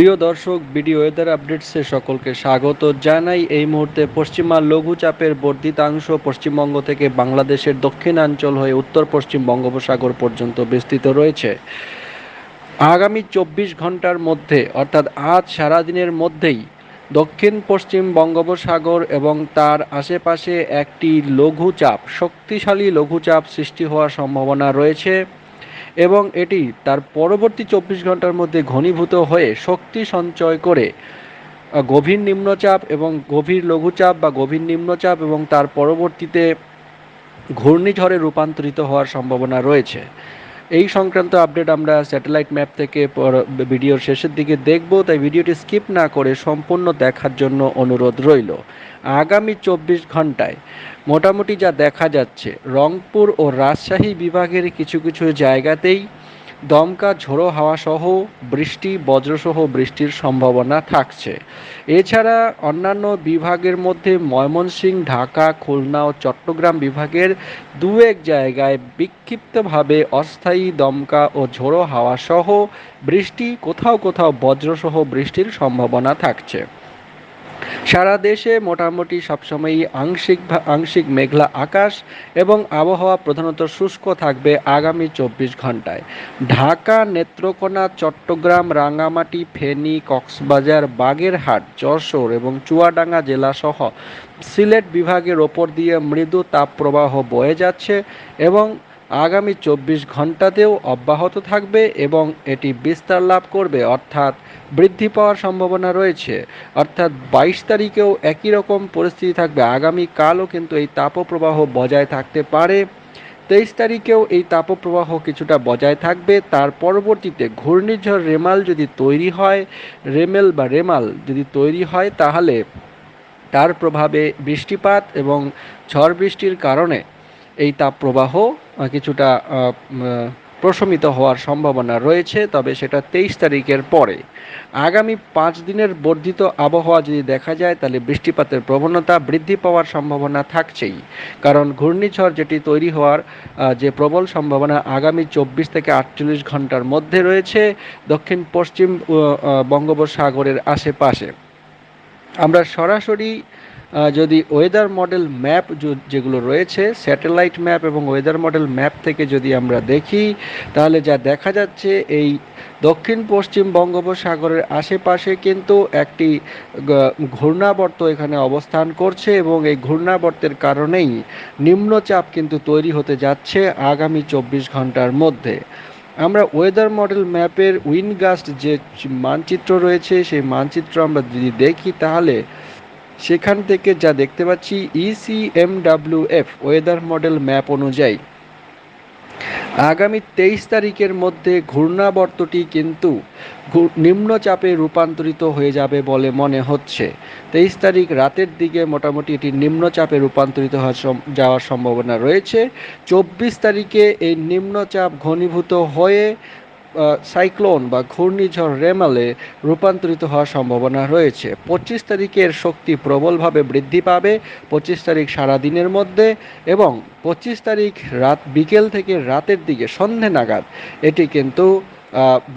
প্রিয় দর্শক video weather আপডেটসে সকলকে স্বাগত জানাই। এই মুহূর্তে পশ্চিমা লঘুচাপের বর্ধিতাংশ পশ্চিমবঙ্গ থেকে বাংলাদেশের দক্ষিণাঞ্চল হয়ে উত্তর পশ্চিম বঙ্গোপসাগর পর্যন্ত বিস্তৃত রয়েছে। আগামী চব্বিশ ঘণ্টার মধ্যে, অর্থাৎ আজ সারাদিনের মধ্যেই দক্ষিণ পশ্চিম বঙ্গোপসাগর এবং তার আশেপাশে একটি লঘুচাপ, শক্তিশালী লঘুচাপ সৃষ্টি হওয়ার সম্ভাবনা রয়েছে। এবং এটি তার পরবর্তী চব্বিশ ঘণ্টার মধ্যে ঘনীভূত হয়ে শক্তি সঞ্চয় করে গভীর নিম্নচাপ এবং গভীর লঘুচাপ বা গভীর নিম্নচাপ এবং তার পরবর্তীতে ঘূর্ণিঝড়ে রূপান্তরিত হওয়ার সম্ভাবনা রয়েছে। এই সংক্রান্ত আপডেট আমরা স্যাটেলাইট ম্যাপ থেকে ভিডিওর শেষের দিকে দেখব, তাই ভিডিওটি স্কিপ না করে সম্পূর্ণ দেখার জন্য অনুরোধ রইল। আগামী চব্বিশ ঘন্টায় মোটামুটি যা দেখা যাচ্ছে, রংপুর ও রাজশাহী বিভাগের কিছু কিছু জায়গাতেই দমকা ঝোড়ো হাওয়া সহ বৃষ্টি, বজ্রসহ বৃষ্টির সম্ভাবনা থাকছে। এছাড়া অন্যান্য বিভাগের মধ্যে ময়মনসিংহ ঢাকা, খুলনা ও চট্টগ্রাম বিভাগের দু এক জায়গায় বিক্ষিপ্তভাবে অস্থায়ী দমকা ও ঝোড়ো হাওয়া সহ বৃষ্টি, কোথাও কোথাও বজ্রসহ বৃষ্টির সম্ভাবনা থাকছে। সারা দেশে মোটামুটি সবসময়ই আংশিক আংশিক মেঘলা আকাশ এবং আবহাওয়া প্রধানত শুষ্ক থাকবে আগামী চব্বিশ ঘন্টায়। ঢাকা, নেত্রকোনা, চট্টগ্রাম, রাঙ্গামাটি, ফেনী, কক্সবাজার, বাগেরহাট, যশোর এবং চুয়াডাঙ্গা জেলাসহ সিলেট বিভাগের ওপর দিয়ে মৃদু তাপপ্রবাহ বয়ে যাচ্ছে এবং আগামী চব্বিশ ঘন্টাতেও অব্যাহত থাকবে এবং এটি বিস্তার লাভ করবে। অর্থাৎ বৃদ্ধি পাওয়ার সম্ভাবনা রয়েছে। অর্থাৎ বাইশ তারিখেও একই রকম পরিস্থিতি থাকবে। আগামীকালও কিন্তু এই তাপপ্রবাহ বজায় থাকতে পারে। তেইশ তারিখেও এই তাপপ্রবাহ কিছুটা বজায় থাকবে। তার পরবর্তীতে ঘূর্ণিঝড় রেমাল যদি তৈরি হয়, রেমেল বা রেমাল যদি তৈরি হয়, তাহলে তার প্রভাবে বৃষ্টিপাত এবং ঝড় বৃষ্টির কারণে এই তাপপ্রবাহ কিছুটা প্রশমিত হওয়ার সম্ভাবনা রয়েছে, তবে সেটা তেইশ তারিখের পরে। আগামী পাঁচ দিনের বর্ধিত আবহাওয়া যদি দেখা যায়, তাহলে বৃষ্টিপাতের প্রবণতা বৃদ্ধি পাওয়ার সম্ভাবনা থাকছেই। কারণ ঘূর্ণিঝড় যেটি তৈরি হওয়ার যে প্রবল সম্ভাবনা আগামী চব্বিশ থেকে আটচল্লিশ ঘণ্টার মধ্যে রয়েছে, দক্ষিণ, পশ্চিম বঙ্গোপসাগরের আশেপাশে। আমরা সরাসরি যদি ওয়েদার মডেল ম্যাপ যেগুলো রয়েছে স্যাটেলাইট ম্যাপ এবং ওয়েদার মডেল ম্যাপ থেকে যদি আমরা দেখি, তাহলে যা দেখা যাচ্ছে, এই দক্ষিণ পশ্চিম বঙ্গোপসাগরের আশেপাশে কিন্তু একটি ঘূর্ণাবর্ত এখানে অবস্থান করছে এবং এই ঘূর্ণাবর্তের কারণেই নিম্নচাপ কিন্তু তৈরি হতে যাচ্ছে আগামী চব্বিশ ঘণ্টার মধ্যে। আমরা ওয়েদার মডেল ম্যাপের উইনগাস্ট যে মানচিত্র রয়েছে, সেই মানচিত্র আমরা যদি দেখি, তাহলে সেখান থেকে যা দেখতে পাচ্ছি ইসিএমডাব্লিউএফ ওয়েদার মডেল ম্যাপ অনুযায়ী। আগামী তেইশ তারিখের মধ্যে ঘূর্ণাবর্তটি কিন্তু নিম্নচাপে রূপান্তরিত হয়ে যাবে বলে মনে হচ্ছে। তেইশ তারিখ রাতের দিকে মোটামুটি এটি নিম্নচাপে রূপান্তরিত যাওয়ার সম্ভাবনা রয়েছে। চব্বিশ তারিখে এই নিম্নচাপ ঘনীভূত হয়ে সাইক্লোন বা ঘূর্ণিঝড় রেমালে রূপান্তরিত হওয়ার সম্ভাবনা রয়েছে। পঁচিশ তারিখের শক্তি প্রবলভাবে বৃদ্ধি পাবে, পঁচিশ তারিখ সারা দিনের মধ্যে এবং পঁচিশ তারিখ রাত বিকেল থেকে রাতের দিকে সন্ধে নাগাদ। এটি কিন্তু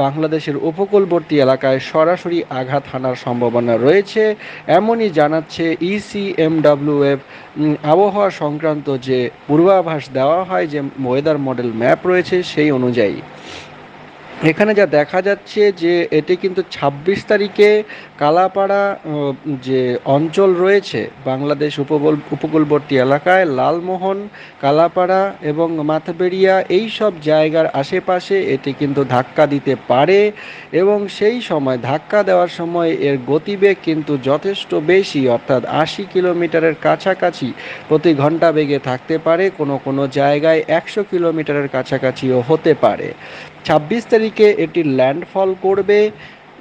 বাংলাদেশের উপকূলবর্তী এলাকায় সরাসরি আঘাত হানার সম্ভাবনা রয়েছে। এমনই জানাচ্ছে ইসিএমডাব্লিউএফ আবহাওয়া সংক্রান্ত যে পূর্বাভাস দেওয়া হয় যে ওয়েদার মডেল ম্যাপ রয়েছে সেই অনুযায়ী। এখানে যা দেখা যাচ্ছে যে এটি কিন্তু ২৬ তারিখে কালাপাড়া যে অঞ্চল রয়েছে বাংলাদেশ উপকূল উপকূলবর্তী এলাকায় লালমোহন, কালাপাড়া এবং মাথাবেড়িয়া এই সব জায়গার আশেপাশে এটি কিন্তু ধাক্কা দিতে পারে এবং সেই সময় ধাক্কা দেওয়ার সময় এর গতিবেগ কিন্তু যথেষ্ট বেশি, অর্থাৎ আশি কিলোমিটারের কাছাকাছি প্রতি ঘণ্টা বেগে থাকতে পারে, কোনো কোনো জায়গায় একশো কিলোমিটারের কাছাকাছিও হতে পারে। ছাব্বিশ তারিখে এটি ল্যান্ডফল করবে।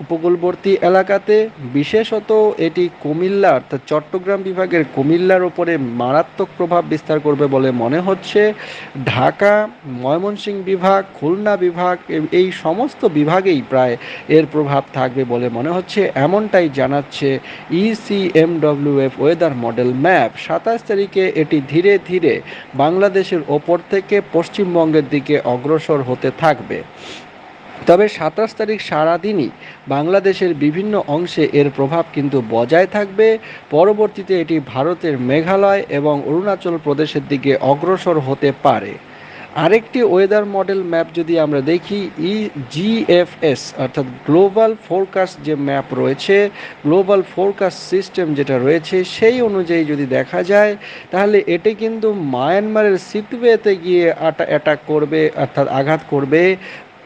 উপকূলবর্তী এলাকাতে, বিশেষত এটি কুমিল্লা অর্থাৎ চট্টগ্রাম বিভাগের কুমিল্লার ওপরে মারাত্মক প্রভাব বিস্তার করবে বলে মনে হচ্ছে। ঢাকা, ময়মনসিংহ বিভাগ, খুলনা বিভাগ এই সমস্ত বিভাগেই প্রায় এর প্রভাব থাকবে বলে মনে হচ্ছে। এমনটাই জানাচ্ছে ইসিএমডব্লিউএফ ওয়েদার মডেল ম্যাপ সাতাশ তারিখে এটি ধীরে ধীরে বাংলাদেশের ওপর থেকে পশ্চিমবঙ্গের দিকে অগ্রসর হতে থাকবে। তবে সাতাশ তারিখ সারাদিনই বাংলাদেশের বিভিন্ন অংশে এর প্রভাব কিন্তু বজায় থাকবে। পরবর্তীতে এটি ভারতের মেঘালয় এবং অরুণাচল প্রদেশের দিকে অগ্রসর হতে পারে। আরেকটি ওয়েদার মডেল ম্যাপ যদি আমরা দেখি ই জিএফএস অর্থাৎ গ্লোবাল ফোরকাস্ট যে ম্যাপ রয়েছে গ্লোবাল ফোরকাস্ট সিস্টেম যেটা রয়েছে, সেই অনুযায়ী যদি দেখা যায়, তাহলে এটি কিন্তু মায়ানমারের সিটওয়েতে গিয়ে অ্যাটাক করবে, অর্থাৎ আঘাত করবে।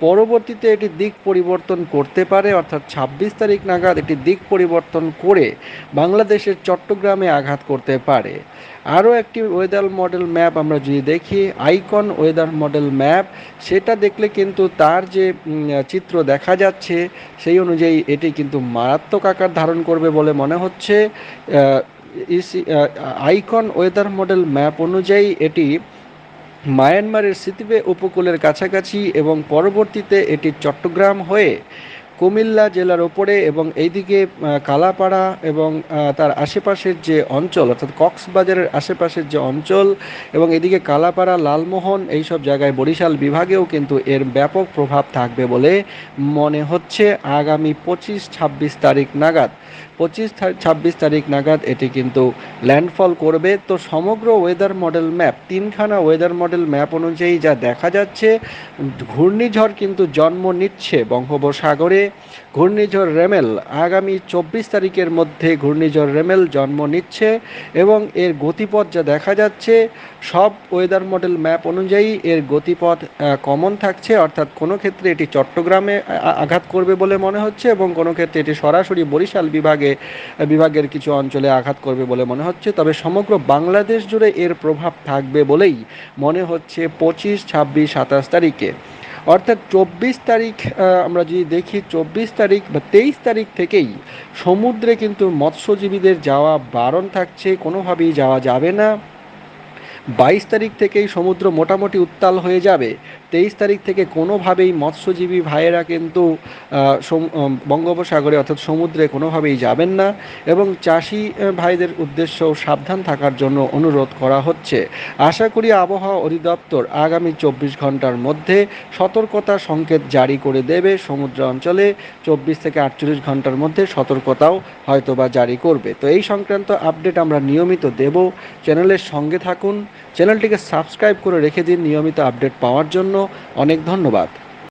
পরবর্তীতে এটি দিক পরিবর্তন করতে পারে, অর্থাৎ ছাব্বিশ তারিখ নাগাদ এটি দিক পরিবর্তন করে বাংলাদেশের চট্টগ্রামে আঘাত করতে পারে। আরও একটি ওয়েদার মডেল ম্যাপ আমরা যদি দেখি আইকন ওয়েদার মডেল ম্যাপ সেটা দেখলে কিন্তু তার যে চিত্র দেখা যাচ্ছে, সেই অনুযায়ী এটি কিন্তু মারাত্মক আকার ধারণ করবে বলে মনে হচ্ছে। আইকন ওয়েদার মডেল ম্যাপ অনুযায়ী এটি মায়ানমারের সিতিবে উপকূলের কাছাকাছি এবং পরবর্তীতে এটি চট্টগ্রাম হয়ে কুমিল্লা জেলার ওপরে এবং এইদিকে কালাপাড়া এবং তার আশেপাশের যে অঞ্চল, অর্থাৎ কক্সবাজারের আশেপাশের যে অঞ্চল এবং এদিকে কালাপাড়া, লালমোহন, এইসব জায়গায় বরিশাল বিভাগেও কিন্তু এর ব্যাপক প্রভাব থাকবে বলে মনে হচ্ছে আগামী পঁচিশ ছাব্বিশ তারিখ নাগাদ। পঁচিশ ছাব্বিশ তারিখ নাগাদ এটি কিন্তু ল্যান্ডফল করবে। তো সমগ্র ওয়েদার মডেল ম্যাপ, তিনখানা ওয়েদার মডেল ম্যাপ অনুযায়ী যা দেখা যাচ্ছে, ঘূর্ণিঝড় কিন্তু জন্ম নিচ্ছে বঙ্গোপসাগরে। ঘূর্ণিঝড় রেমেল আগামী চব্বিশ তারিখের মধ্যে ঘূর্ণিঝড় রেমেল জন্ম নিচ্ছে এবং এর গতিপথ যা দেখা যাচ্ছে, সব ওয়েদার মডেল ম্যাপ অনুযায়ী এর গতিপথ কমন থাকছে। অর্থাৎ কোনো ক্ষেত্রে এটি চট্টগ্রামে আঘাত করবে বলে মনে হচ্ছে এবং কোনো ক্ষেত্রে এটি সরাসরি বরিশাল বিভাগে বিভাগের কিছু অঞ্চলে আঘাত করবে বলে মনে হচ্ছে। তবে সমগ্র বাংলাদেশ জুড়ে এর প্রভাব থাকবে বলেই মনে হচ্ছে পঁচিশ, ছাব্বিশ, সাতাশ তারিখে। অর্থাৎ চব্বিশ তারিখ আমরা যদি দেখি, চব্বিশ তারিখ বা তেইশ তারিখ থেকেই সমুদ্রে কিন্তু মৎস্যজীবীদের যাওয়া বারণ থাকছে, কোনোভাবেই যাওয়া যাবে না। বাইশ তারিখ থেকেই সমুদ্র মোটামুটি উত্তাল হয়ে যাবে। তেইশ তারিখ থেকে কোনোভাবেই মৎস্যজীবী ভাইয়েরা কিন্তু বঙ্গোপসাগরে অর্থাৎ সমুদ্রে কোনোভাবেই যাবেন না এবং চাষি ভাইদের উদ্দেশ্যেও সাবধান থাকার জন্য অনুরোধ করা হচ্ছে। আশা করি আবহাওয়া অধিদপ্তর আগামী চব্বিশ ঘণ্টার মধ্যে সতর্কতা সংকেত জারি করে দেবে। সমুদ্র অঞ্চলে চব্বিশ থেকে আটচল্লিশ ঘণ্টার মধ্যে সতর্কতাও হয়তোবা জারি করবে। তো এই সংক্রান্ত আপডেট আমরা নিয়মিত দেব। চ্যানেলের সঙ্গে থাকুন। চ্যানেলটিকে সাবস্ক্রাইব করে রেখে দিন নিয়মিত আপডেট পাওয়ার জন্য। অনেক ধন্যবাদ।